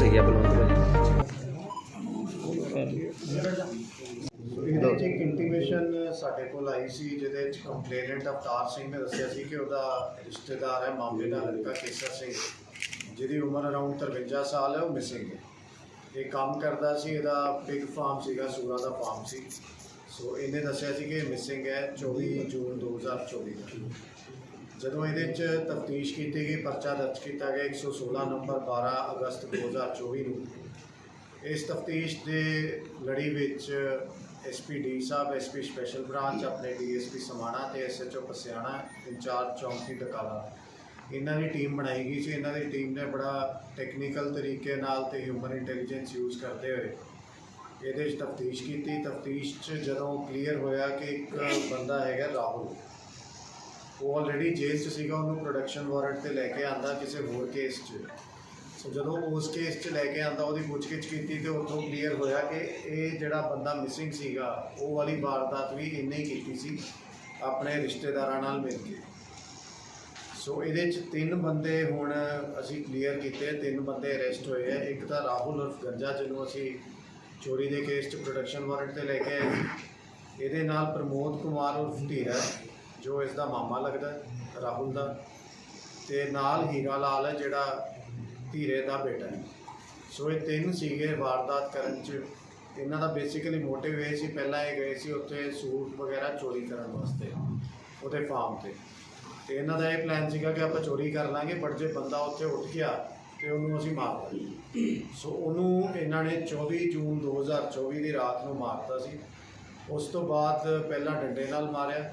ਗਿਆ ਬਲਵੰਤ ਭਾਜੀ ਇਹਦੇ 'ਚ ਇੱਕ ਇੰਟੀਮੇਸ਼ਨ ਸਾਡੇ ਕੋਲ ਆਈ ਸੀ, ਜਿਹਦੇ ਵਿੱਚ ਕੰਪਲੇਨੈਂਟ ਅਵਤਾਰ ਸਿੰਘ ਨੇ ਦੱਸਿਆ ਸੀ ਕਿ ਉਹਦਾ ਰਿਸ਼ਤੇਦਾਰ ਹੈ ਮਾਮਲੇ ਦਾ ਲੜਕਾ ਕੇਸਰ ਸਿੰਘ, ਜਿਹਦੀ ਉਮਰ ਅਰਾਊਂਡ 53 ਸਾਲ ਹੈ, ਉਹ ਮਿਸਿੰਗ ਹੈ। ਇਹ ਕੰਮ ਕਰਦਾ ਸੀ, ਇਹਦਾ ਪਿਗ ਫਾਰਮ ਸੀਗਾ, ਸੂਰਾ ਦਾ ਫਾਰਮ ਸੀ। ਸੋ ਇਹਨੇ ਦੱਸਿਆ ਸੀ ਕਿ ਮਿਸਿੰਗ ਹੈ 24 ਜੂਨ 2024 ਦਾ। ਜਦੋਂ ਇਹਦੇ 'ਚ ਤਫਤੀਸ਼ ਕੀਤੀ ਗਈ, ਪਰਚਾ ਦਰਜ ਕੀਤਾ ਗਿਆ 116 ਨੰਬਰ 12 ਅਗਸਤ 2024 ਨੂੰ। ਇਸ ਤਫਤੀਸ਼ ਦੇ ਲੜੀ ਵਿੱਚ ਐਸਪੀ ਸਾਹਿਬ ਐਸਪੀ ਸਪੈਸ਼ਲ ਬ੍ਰਾਂਚ, ਆਪਣੇ ਡੀਐਸਪੀ ਸਮਾਣਾ ਤੇ ਐਸਐਚਓ ਪਸਿਆਣਾ ਇੰਚਾਰਜ ਚੌਂਕੀ ਟਕਾਲਾ ਇਹਨਾਂ ਦੀ ਟੀਮ ਬਣਾਈ ਗਈ ਸੀ। ਇਹਨਾਂ ਦੀ ਟੀਮ ਨੇ ਬੜਾ ਟੈਕਨੀਕਲ ਤਰੀਕੇ ਨਾਲ ਤੇ ਹਿਊਮਨ ਇੰਟੈਲੀਜੈਂਸ ਯੂਜ਼ ਕਰਦੇ ਹੋਏ ਇਹਦੇ 'ਚ ਤਫਤੀਸ਼ ਕੀਤੀ। ਤਫਤੀਸ਼ 'ਚ ਜਦੋਂ ਕਲੀਅਰ ਹੋਇਆ ਕਿ ਇੱਕ ਬੰਦਾ ਹੈਗਾ ਰਾਹੁਲ ਉਹ ਆਲਰੇਡੀ ਜੇਲ੍ਹ 'ਚ ਸੀਗਾ, ਉਹਨੂੰ ਪ੍ਰੋਡਕਸ਼ਨ ਵਾਰੰਟ ਤੇ ਲੈ ਕੇ ਆਂਦਾ ਕਿਸੇ ਹੋਰ ਕੇਸ 'ਚ। ਸੋ ਜਦੋਂ ਉਸ ਕੇਸ 'ਚ ਲੈ ਕੇ ਆਂਦਾ, ਉਹਦੀ ਪੁੱਛਗਿੱਛ ਕੀਤੀ ਤੇ ਉੱਥੋਂ ਕਲੀਅਰ ਹੋਇਆ ਕਿ ਇਹ ਜਿਹੜਾ ਬੰਦਾ ਮਿਸਿੰਗ ਸੀਗਾ, ਉਹ ਵਾਲੀ ਵਾਰਦਾਤ ਵੀ ਇਹਨੇ ਹੀ ਕੀਤੀ ਸੀ, ਆਪਣੇ ਰਿਸ਼ਤੇਦਾਰਾਂ ਨਾਲ ਮਿਲ ਕੇ। ਸੋ ਇਹਦੇ 'ਚ ਤਿੰਨ ਬੰਦੇ ਹੁਣ ਅਸੀਂ ਕਲੀਅਰ ਕੀਤੇ, ਤਿੰਨ ਬੰਦੇ ਅਰੈਸਟ ਹੋਏ ਆ। ਇੱਕ ਤਾਂ ਰਾਹੁਲ ਉਰਫ ਗੰਜਾ ਜਿਹਨੂੰ ਅਸੀਂ ਚੋਰੀ ਦੇ ਕੇਸ 'ਚ ਪ੍ਰੋਡਕਸ਼ਨ ਵਾਰੰਟ ਤੇ ਲੈ ਕੇ ਆਏ ਇਹਦੇ ਨਾਲ ਪ੍ਰਮੋਦ ਕੁਮਾਰ ਉਰਫ ਧੀਰਾ ਜੋ ਇਸ ਦਾ ਮਾਮਾ ਲੱਗਦਾ ਰਾਹੁਲ ਦਾ, ਤੇ ਨਾਲ ਹੀਰਾ ਲਾਲ ਹੈ, ਜਿਹੜਾ ਧੀਰੇ ਦਾ ਬੇਟਾ ਹੈ। ਸੋ ਇਹ ਤਿੰਨ ਸੀਗੇ ਵਾਰਦਾਤ ਕਰਨ ਚ। ਇਹਨਾਂ ਦਾ ਬੇਸਿਕਲੀ ਮੋਟਿਵ ਇਹ ਸੀ, ਪਹਿਲਾਂ ਇਹ ਗਏ ਸੀ ਉੱਥੇ ਸੂਟ ਵਗੈਰਾ ਚੋਰੀ ਕਰਨ ਵਾਸਤੇ, ਉਹਦੇ ਫਾਰਮ ਤੇ। ਤੇ ਇਹਨਾਂ ਦਾ ਇਹ ਪਲਾਨ ਸੀਗਾ ਕਿ ਆਪਾਂ ਚੋਰੀ ਕਰ ਲਾਂਗੇ ਬਟ ਜੇ ਬੰਦਾ ਉੱਥੇ ਉੱਠ ਗਿਆ, ਤੇ ਉਹਨੂੰ ਅਸੀਂ ਮਾਰ ਦਾਂਗੇ ਸੋ ਉਹਨੂੰ ਇਹਨਾਂ ਨੇ 24 ਜੂਨ 2024 ਦੀ ਰਾਤ ਨੂੰ ਮਾਰਤਾ ਸੀ। ਉਸ ਤੋਂ ਬਾਅਦ ਪਹਿਲਾਂ ਡੰਡੇ ਨਾਲ ਮਾਰਿਆ।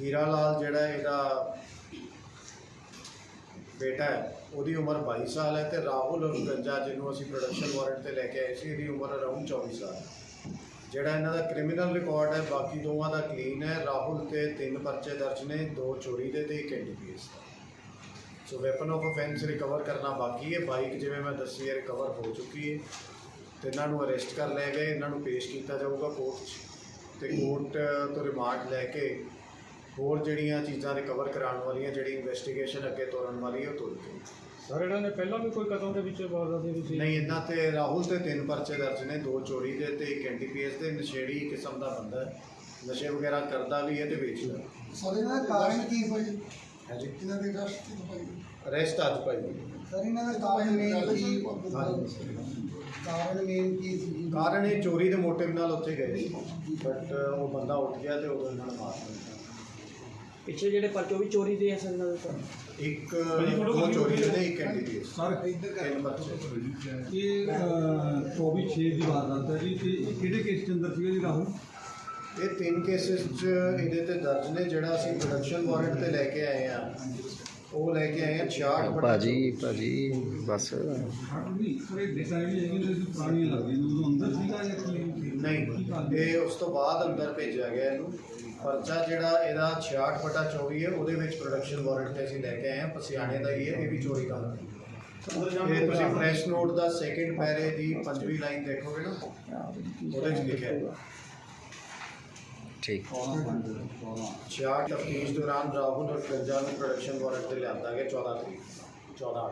ਹੀਰਾ ਲਾਲ ਜਿਹੜਾ ਇਹਦਾ ਬੇਟਾ ਹੈ, ਉਹਦੀ ਉਮਰ 22 ਸਾਲ ਹੈ ਤੇ ਰਾਹੁਲ ਉਰਫ ਜਿਹਨੂੰ ਅਸੀਂ ਪ੍ਰੋਡਕਸ਼ਨ ਵਾਰੰਟ ਤੇ ਲੈ ਕੇ ਆਏ ਸੀ, ਇਹਦੀ ਉਮਰ ਅਰਾਊਂਡ 24 ਸਾਲ ਜਿਹੜਾ ਇਹਨਾਂ ਦਾ ਕ੍ਰਿਮੀਨਲ ਰਿਕਾਰਡ ਹੈ, ਬਾਕੀ ਦੋਵਾਂ ਦਾ ਕਲੀਨ ਹੈ, ਰਾਹੁਲ ਤੇ ਤਿੰਨ ਪਰਚੇ ਦਰਜ ਨੇ, ਦੋ ਚੋਰੀ ਦੇ ਤੇ ਇੱਕ NDPS the. So weapon of offence recover ਕਰਨਾ ਬਾਕੀ ਹੈ ਬਾਈਕ ਜਿਵੇਂ ਮੈਂ ਦੱਸੀ ਹੈ ਰਿਕਵਰ ਹੋ ਚੁੱਕੀ ਹੈ। ਤੇ ਇਹਨਾਂ ਨੂੰ ਅਰੈਸਟ ਕਰ ਲਿਆ ਗਏ, ਇਹਨਾਂ ਨੂੰ ਪੇਸ਼ ਕੀਤਾ ਜਾਊਗਾ ਕੋਰਟ 'ਚ। ਤੇ ਕੋਰਟ ਤੋਂ ਰਿਮਾਂਡ ਲੈ ਕੇ ਹੋਰ ਜਿਹੜੀਆਂ ਚੀਜ਼ਾਂ ਰਿਕਵਰ ਕਰਾਉਣ ਵਾਲੀਆਂ ਜਿਹੜੀ ਇਨਵੈਸਟੀਗੇਸ਼ਨ ਅੱਗੇ ਤੋਰਨ ਵਾਲੀ ਹੈ ਉਹ ਤੋਰ ਕੇ ਸਰ ਇਹਨਾਂ ਨੇ ਪਹਿਲਾਂ ਵੀ ਕੋਈ ਕਦਮ ਦੇ ਵਿੱਚ ਵਾਰਦਾਤ ਦੇ ਵਿੱਚ? ਨਹੀਂ ਇਹਨਾਂ ਤੇ ਰਾਹੁਲ ਤੇ ਤਿੰਨ ਪਰਚੇ ਦਰਜ ਨੇ ਦੋ ਚੋਰੀ ਦੇ ਤੇ ਇੱਕ ਐਨਡੀਪੀਐਸ ਦੇ ਨਸ਼ੇੜੀ ਕਿਸਮ ਦਾ ਬੰਦਾ ਹੈ। ਨਸ਼ੇ ਵਗੈਰਾ ਕਰਦਾ ਵੀ ਹੈ ਤੇ ਵੇਚਦਾ ਸਰ ਇਹਨਾਂ ਦਾ ਕਾਰਨ ਕੀ ਹੋਈ ਹੈ ਜੀ ਇਹਨਾਂ ਦੇ ਰਸਤੇ ਤੋਂ ਭਾਈ? ਅਰੈਸਟ ਅੱਜ ਭਾਈ। ਸਰ ਇਹਨਾਂ ਦਾ ਕਾਰਨ ਮੇਨ ਕੀ ਕਾਰਨ ਮੇਨ ਕੀ ਸੀ ਕਾਰਨ ਇਹ ਚੋਰੀ ਦੇ ਮੋਟਿਵ ਨਾਲ ਉੱਥੇ ਗਏ ਸੀ। ਬਟ ਉਹ ਬੰਦਾ ਉੱਠ ਗਿਆ ਤੇ ਉਦੋਂ ਇਹਨਾਂ ਨੇ ਮਾਰ ਦਿੱਤਾ। ਪਿੱਛੇ ਜਿਹੜੇ ਪਰਚੇ ਉਹ ਵੀ ਚੋਰੀ ਦੇ ਆ ਸਰ ਇਹਨਾਂ ਦੇ ਤਾਂ। ਇੱਕ ਦੋ ਚੋਰੀ ਦੇ ਨੇ ਇੱਕ ਐਨਡੀਪੀਐਸ ਸਰ ਤਿੰਨ ਪਰਚੇ ਇਹ 24 6 ਦੀ ਵਾਰਦਾਤ ਹੈ ਜੀ ਤੇ ਇਹ ਕਿਹੜੇ ਕੇਸ ਦੇ ਅੰਦਰ ਸੀਗਾ ਜੀ ਰਾਹੁਲ? ਇਹ ਤਿੰਨ ਕੇਸਿਸ ਚ ਇਹਦੇ ਤੇ ਦਰਜ ਨੇ ਜਿਹੜਾ ਅਸੀਂ ਪ੍ਰੋਡਕਸ਼ਨ ਵਾਰੰਟ ਤੇ ਲੈ ਕੇ ਆਏ ਆ। ਉਹ ਲੈ ਕੇ ਆਏ ਆ 66 ਬਟਾ ਭਾਜੀ ਭਾਜੀ ਬਸ। ਨਹੀਂ ਇਹ ਉਸ ਤੋਂ ਬਾਅਦ ਅੰਦਰ ਭੇਜਿਆ ਗਿਆ ਇਹਨੂੰ। ਪਰਚਾ ਜਿਹੜਾ ਇਹਦਾ 66 ਬਟਾ 24 ਹੈ ਉਹਦੇ ਵਿੱਚ ਪ੍ਰੋਡਕਸ਼ਨ ਵਾਰੰਟ ਤੇ ਅਸੀਂ ਲੈ ਕੇ ਆਏ ਹਾਂ ਪਸਿਆਣੇ ਦਾ ਹੀ ਹੈ ਇਹ ਵੀ ਚੋਰੀ ਦਾ ਇਹ ਤੁਸੀਂ ਪ੍ਰੈਸ ਨੋਟ ਦਾ ਸੈਕਿੰਡ ਪੈਰੇ ਦੀ ਪੰਜਵੀਂ ਲਾਈਨ ਦੇਖੋਗੇ ਨਾ ਉਹਦੇ ਵਿੱਚ ਲਿਖਿਆ। ਹੈ ਠੀਕ 66 ਤਫਤੀਸ਼ ਦੌਰਾਨ ਰਾਹੁਲ ਔਰ ਗੰਜਾ ਨੂੰ ਪ੍ਰੋਡਕਸ਼ਨ ਵਾਰੰਟ ਤੇ ਲਿਆਂਦਾ ਗਿਆ 14 ਤਰੀਕ 14